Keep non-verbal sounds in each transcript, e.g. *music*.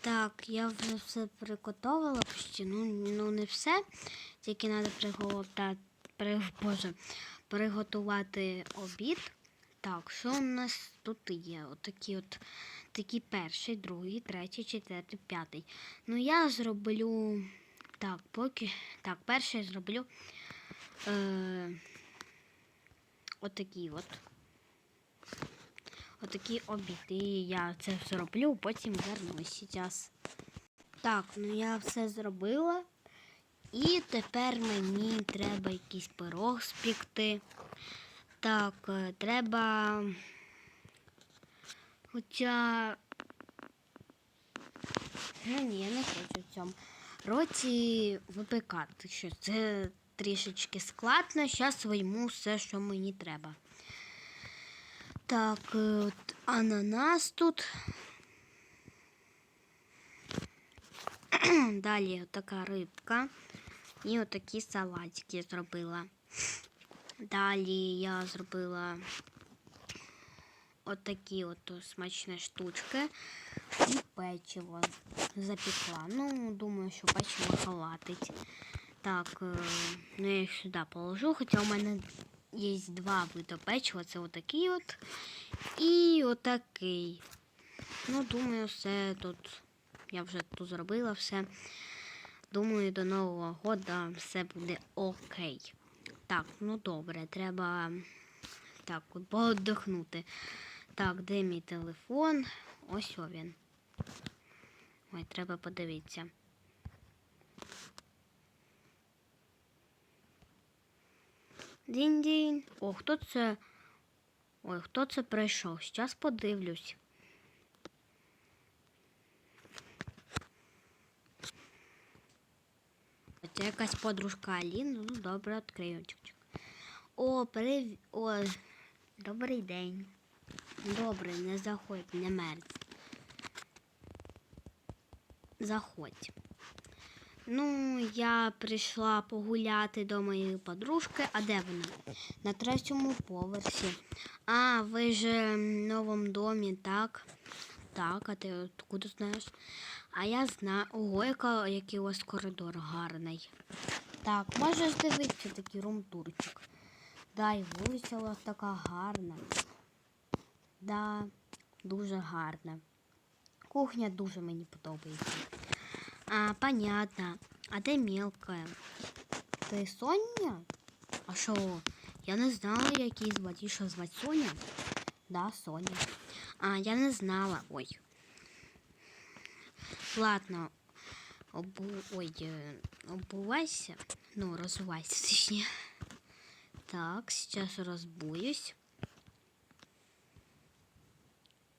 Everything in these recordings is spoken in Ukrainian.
Так, я вже все приготувала почти. Ну, ну не все. Тільки треба приготувати, при, боже, приготувати обід. Так, що у нас тут є? Отакі от такі перший, другий, третій, четвертий, п'ятий. Ну, я зроблю. Так, поки. Так, перший зроблю. Е, отакий от. Отакий обід. І я це зроблю, потім вернусь зараз. Так, ну я все зробила. І тепер мені треба якийсь пирог спікти. Так, е, треба. Хоча. Ну ні, я не хочу в цьому році випекати. Що це трішечки складно. Зараз вийму все, що мені треба. Так, е, от ананас тут. *clears throat* Далі така рибка. І отакі салатики зробила. Далі я зробила отакі от смачні штучки і печиво запекла. Ну, думаю, що печиво халатить. Так, е, ну я їх сюди положу, хоча у мене є два види печива. Це отакий от і отакий. Ну, думаю, все тут. Я вже тут зробила все. Думаю, до Нового года все буде окей. Так, ну добре, треба так, от пооддихнути. Так, де мій телефон? Ось він. Ой, треба подивитися. Дінь-дінь. О, хто це? Ой, хто це прийшов? Зараз подивлюсь. Це якась подружка Аліни. Ну, добре, відкрию. О, привіт. О, добрий день. Добре, не заходь, не мерз. Заходь. Ну, я прийшла погуляти до моєї подружки. А де вона? На третьому поверсі. А, ви ж в новому домі, так? Так, а ти откуда знаєш? А я знаю. Ого, яка, який у вас коридор гарний. Так, можеш дивитися такий румтурчик. Да, і вулиця у вас така гарна. Да, дуже гарна. Кухня дуже мені подобається. А, понятно. А де мелкая? Ти Соня? А що? Я не знала, як її звати. Звати Соня? Да, Соня. А, я не знала. Ой. Ладно. Обу... Ой, е, обувайся. Ну, розувайся, *laughs* точнее. Так, сейчас розбуюсь.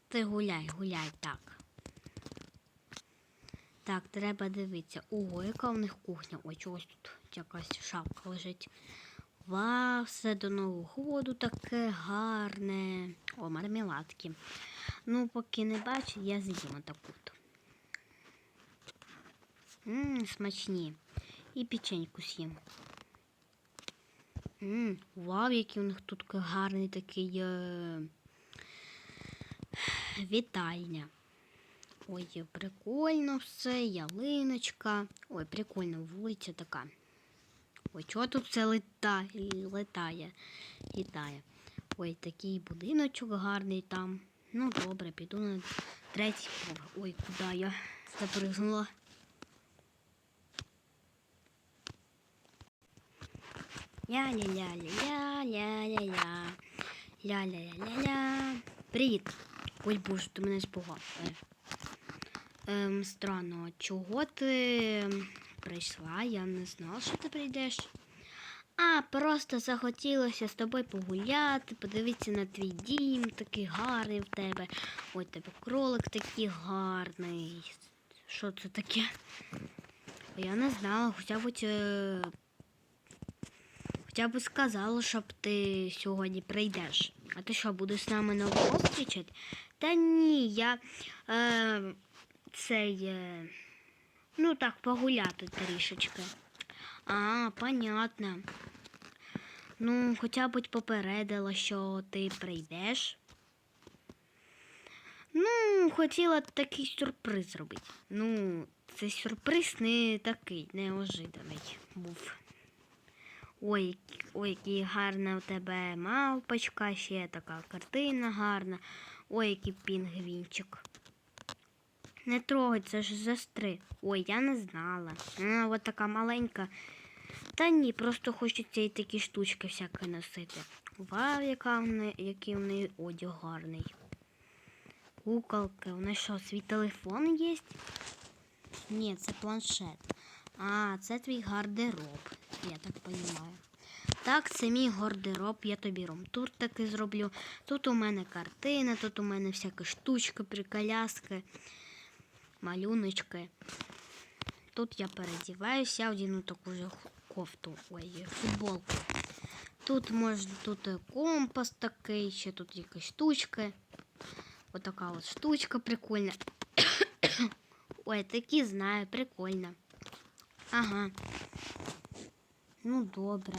Ти гуляй, гуляй, так. Так, треба дивитися. Ого, яка в них кухня. Ой, чогось тут якась шапка лежить. Вау, все до Нового году таке гарне. О, мармеладки. Ну, поки не бачу, я з'їм таку. Ммм, смачні. І печеньку з'їм. Ммм, вау, який у них тут гарний такий е... вітальня. Ой, прикольно все, ялиночка. Ой, прикольно, вулиця така. Ой, чого тут все лета... летає? Літає. Ой, такий будиночок гарний там. Ну, добре, піду на третій поверх. Ой, куди я запригнула? Ля-ля-ля-ля-ля-ля-ля-ля. Ля-ля-ля-ля-ля. Привіт. Ой, боже, ти мене спугав. Ем, странно, чого ти прийшла? Я не знала, що ти прийдеш. А, просто захотілося з тобою погуляти, подивитися на твій дім, такий гарний в тебе. Ой, тебе кролик такий гарний. Що це таке? Я не знала, хоча б е, хоча б сказала, щоб ти сьогодні прийдеш. А ти що, будеш з нами на зустрічати? Та ні, я е, цей. Ну так, погуляти трішечки. А, понятно. Ну, хоча б попередила, що ти прийдеш. Ну, хотіла такий сюрприз зробити. Ну, цей сюрприз не такий, неожиданий був. Ой, ой, який гарна у тебе мавпочка, ще така картина гарна. Ой, який пінгвінчик. Не трогай, це ж застри. Ой, я не знала. Вона от така маленька. Та ні, просто хочеться і такі штучки всякі носити. Вау, яка в неї, який в неї одяг гарний. Куколки, у неї що, свій телефон є? Ні, це планшет. А, це твій гардероб, я так розумію. Так, це мій гардероб, я тобі ромтур таки зроблю. Тут у мене картина, тут у мене всякі штучки, приколяски, малюночки. Тут я передіваюся, я одіну таку же ху- кофту, ой, футболку. Тут можна, тут е, компас такий, ще тут якісь штучки. Отака от штучка прикольна. *coughs* Ой, такі знаю, прикольно. Ага. Ну, добре.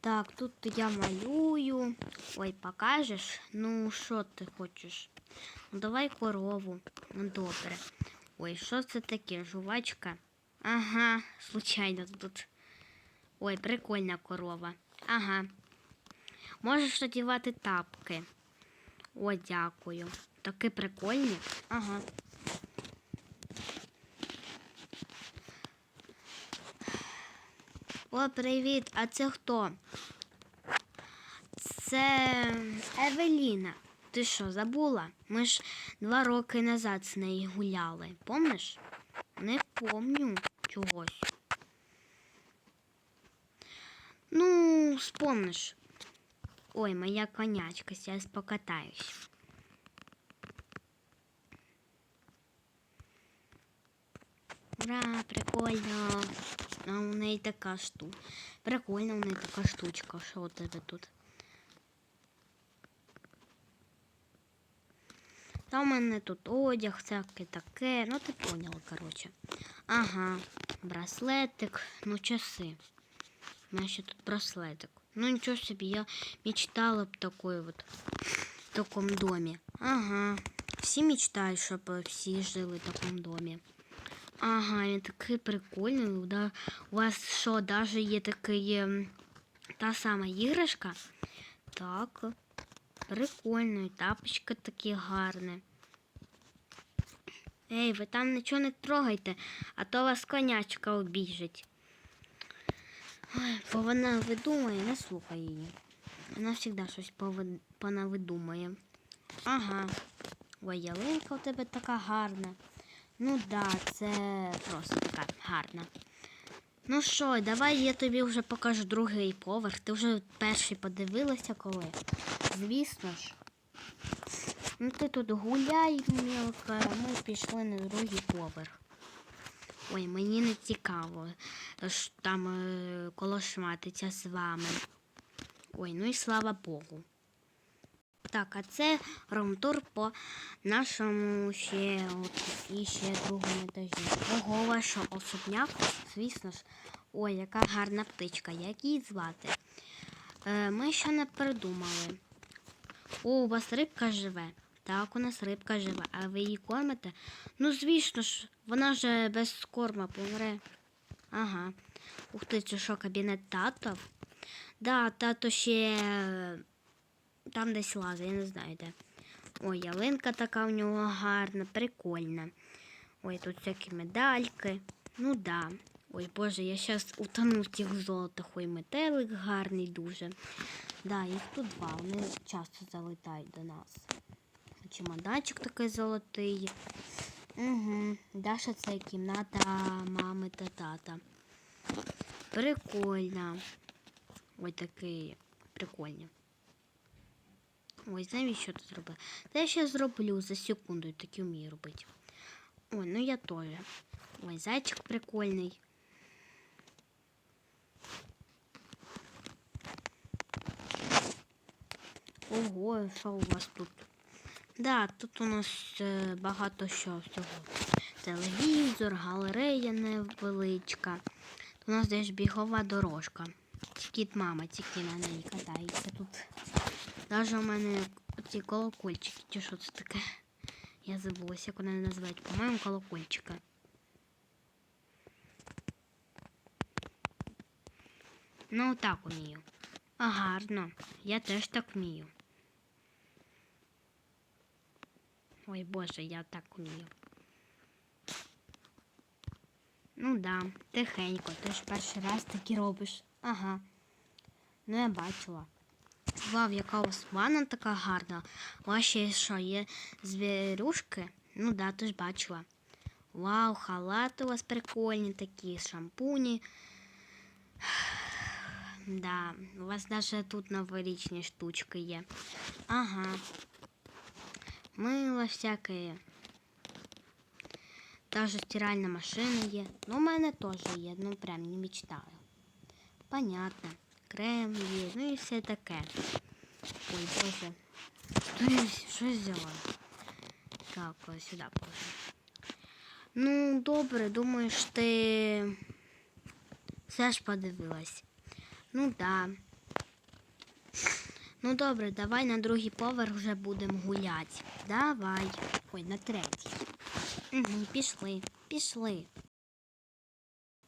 Так, тут я малюю. Ой, покажеш? Ну, що ти хочеш? Ну, давай корову. Ну, добре. Ой, що це таке? Жувачка? Ага, случайно тут. Ой, прикольна корова. Ага. Можеш надівати тапки. О, дякую. Такі прикольні. Ага. О, привіт. А це хто? Це Евеліна. Ти що, забула? Ми ж два роки назад з нею гуляли. Помниш? Не помню чогось. Ну, спомниш. Ой, моя конячка, зараз покатаюсь. Ура, прикольно. А у неї така штука. Прикольно, у неї така штучка. Що у тебе тут? Та у мене тут одяг, всяке таке. Ну, ти поняла, коротше. Ага, браслетик, ну часи. У мене ще тут браслетик. Ну нічого собі, я мечтала б такой вот в таком доме. Ага. Всі мечтають, щоб всі жили в такому домі. Ага, він такий прикольний. Да? У вас що, даже є такий ем, та сама іграшка? Так. Прикольно, і тапочки такі гарні. Ей, ви там нічого не трогайте, а то вас конячка обіжить. Ой, бо вона видумає, не слухай її. Вона завжди щось понавидумує. Ага. Ой, ялинка у тебе така гарна. Ну да, це просто така гарна. Ну що, давай я тобі вже покажу другий поверх. Ти вже перший подивилася коли? Звісно ж. Ну ти тут гуляй, мілка, ми пішли на другий поверх. Ой, мені не цікаво, ж там е, колошматиться з вами. Ой, ну і слава Богу. Так, а це ромтур по нашому ще от, і ще другому етажі. Ого, ваш особняк, звісно ж. Ой, яка гарна птичка. Як її звати? Е, ми ще не придумали. О, у вас рибка живе. Так, у нас рибка живе. А ви її кормите? Ну, звісно ж, вона же без корма помре. Ага. Ух ти, це що, кабінет тато? Да, тато ще там десь лазить, я не знаю де. Ой, ялинка така в нього гарна, прикольна. Ой, тут всякі медальки. Ну да. Ой, Боже, я зараз утону в тих золотах. Ой, метелик гарний дуже. Да, їх тут два, вони часто залетають до нас. Чемоданчик такий золотий. Угу. Даша це кімната мами та тата. Прикольно. Ой, такий прикольні. Ой, навіщо тут зробила? Та я ще зроблю за секунду, такі вмію робити. Ой, ну я теж. Ой, зайчик прикольний. Ого, що у вас тут? Да, тут у нас е, багато що всього. Телевізор, галерея невеличка. У нас десь бігова дорожка. Тільки мама тільки на неї тут. Даже у мене ці колокольчики, чи що це таке? Я забулася, як вони називають. По-моєму, колокольчика. Ну, так умію. А гарно. Я теж так вмію. Ой, Боже, я так вмію. Ну да, тихенько, ти ж перший раз таки робиш. Ага. Ну я бачила. Вау, яка у вас ванна така гарна. У вас ще що, є звірюшки? Ну да, ти ж бачила. Вау, халати у вас прикольні такі, шампуні. *sighs* Да, у вас навіть тут новорічні штучки є. Ага. Мило всяке. Даже стиральна машина є. Ну, у мене теж є, ну прям не мечтаю. Понятно. Крем ну і все таке. Ой, боже. Що взяла? Так, ось сюди положу. Ну, добре, думаєш, ти все ж подивилась. Ну да. Ну добре, давай на другий поверх вже будемо гуляти. Давай. Ой, на третій. Угу, пішли, пішли.